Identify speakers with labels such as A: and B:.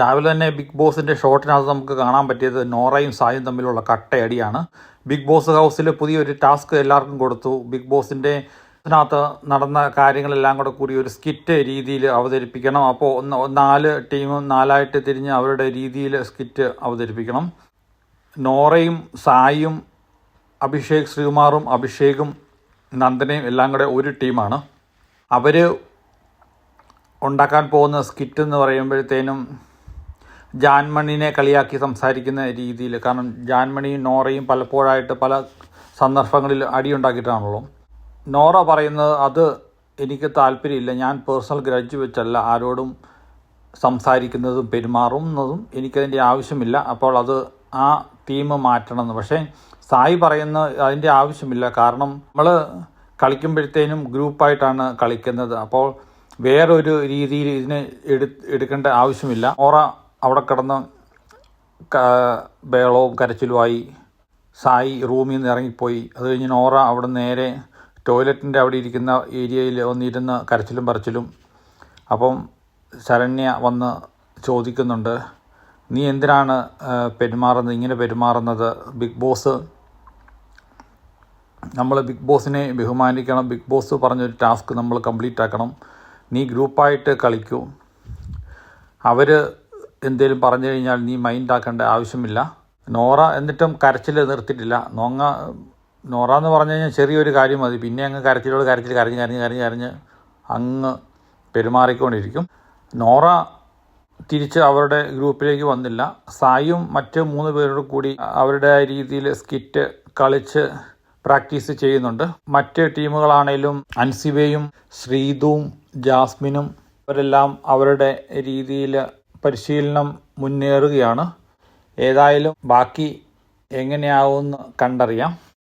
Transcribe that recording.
A: രാവിലെ തന്നെ ബിഗ് ബോസിന്റെ ഷോട്ടിനകത്ത് നമുക്ക് കാണാൻ പറ്റിയത് നോറയും സായും തമ്മിലുള്ള കട്ടയടിയാണ്. ബിഗ് ബോസ് ഹൗസിൽ പുതിയൊരു ടാസ്ക് എല്ലാവർക്കും കൊടുത്തു. ബിഗ് ബോസിന്റെ അതിനകത്ത് നടന്ന കാര്യങ്ങളെല്ലാം കൂടെ കൂടി ഒരു സ്കിറ്റ് രീതിയിൽ അവതരിപ്പിക്കണം. അപ്പോൾ നാല് ടീമും നാലായിട്ട് തിരിഞ്ഞ് അവരുടെ രീതിയിൽ സ്കിറ്റ് അവതരിപ്പിക്കണം. നോറയും സായും അഭിഷേക് ശ്രീകുമാറും അഭിഷേകും നന്ദനയും എല്ലാം കൂടെ ഒരു ടീമാണ്. അവർ ഉണ്ടാക്കാൻ പോകുന്ന സ്കിറ്റ് എന്ന് പറയുമ്പോഴത്തേനും ജാൻമണിനെ കളിയാക്കി സംസാരിക്കുന്ന രീതിയിൽ കാരണം ജാൻമണിയും നോറയും പലപ്പോഴായിട്ട് പല സന്ദർഭങ്ങളിൽ അടിയുണ്ടാക്കിയിട്ടാണല്ലോ. നോറ പറയുന്നത് അത് എനിക്ക് താല്പര്യമില്ല. ഞാൻ പേഴ്സണൽ ഗ്രഡ്ജ് വെച്ചല്ല. ആരോടും സംസാരിക്കുന്നതും പെരുമാറുന്നതും എനിക്കതിന്റെ ആവശ്യമില്ല. അപ്പോൾ അത് ആ ടീം മാറ്റണമെന്ന്. പക്ഷേ സായി പറയുന്ന അതിന്റെ ആവശ്യമില്ല. കാരണം നമ്മൾ കളിക്കുമ്പോഴത്തേനും ഗ്രൂപ്പായിട്ടാണ് കളിക്കുന്നത്. അപ്പോൾ വേറൊരു രീതിയിൽ ഇതിനെ എടു എടുക്കേണ്ട ആവശ്യമില്ല. ഓറ അവിടെ കിടന്ന് ബേളവും കരച്ചിലുമായി സായി റൂമിൽ നിന്ന് ഇറങ്ങിപ്പോയി. അത് കഴിഞ്ഞ് നോറ അവിടെ നേരെ ടോയ്ലറ്റിന്റെ അവിടെ ഇരിക്കുന്ന ഏരിയയിൽ വന്നിരുന്ന് കരച്ചിലും പറച്ചിലും. അപ്പം ശരണ്യ വന്ന് ചോദിക്കുന്നുണ്ട് നീ എന്തിനാണ് പെരുമാറുന്നത്? ഇങ്ങനെ പെരുമാറുന്നത്? ബിഗ് ബോസ് നമ്മൾ ബിഗ് ബോസിനെ ബഹുമാനിക്കണം. ബിഗ് ബോസ് പറഞ്ഞൊരു ടാസ്ക് നമ്മൾ കംപ്ലീറ്റ് ആക്കണം നീ ഗ്രൂപ്പായിട്ട് കളിക്കൂ. അവർ എന്തേലും പറഞ്ഞു കഴിഞ്ഞാൽ നീ മൈൻഡ് ആക്കേണ്ട ആവശ്യമില്ല. നോറ എന്നിട്ടും കരച്ചിൽ നിർത്തിയിട്ടില്ല. നോങ്ങ നോറ എന്ന് പറഞ്ഞു കഴിഞ്ഞാൽ ചെറിയൊരു കാര്യം മതി. പിന്നെ അങ്ങ് കരച്ചിലോട് കരച്ചിൽ കരഞ്ഞ് കരഞ്ഞ് കരഞ്ഞ് കരഞ്ഞ് അങ്ങ് പെരുമാറിക്കൊണ്ടിരിക്കും. നോറ തിരിച്ച് അവരുടെ ഗ്രൂപ്പിലേക്ക് വന്നില്ല. സായും മറ്റ് മൂന്ന് പേരോട് കൂടി അവരുടെ രീതിയിൽ സ്കിറ്റ് കളിച്ച് പ്രാക്ടീസ് ചെയ്യുന്നുണ്ട്. മറ്റ് ടീമുകളാണേലും അൻസിബയും ശ്രീതുവും ജാസ്മിനും അവരെല്ലാം അവരുടെ രീതിയിൽ പരിശീലനം മുന്നേറുകയാണ്. ഏതായാലും ബാക്കി എങ്ങനെയാവുമെന്ന് കണ്ടറിയാം.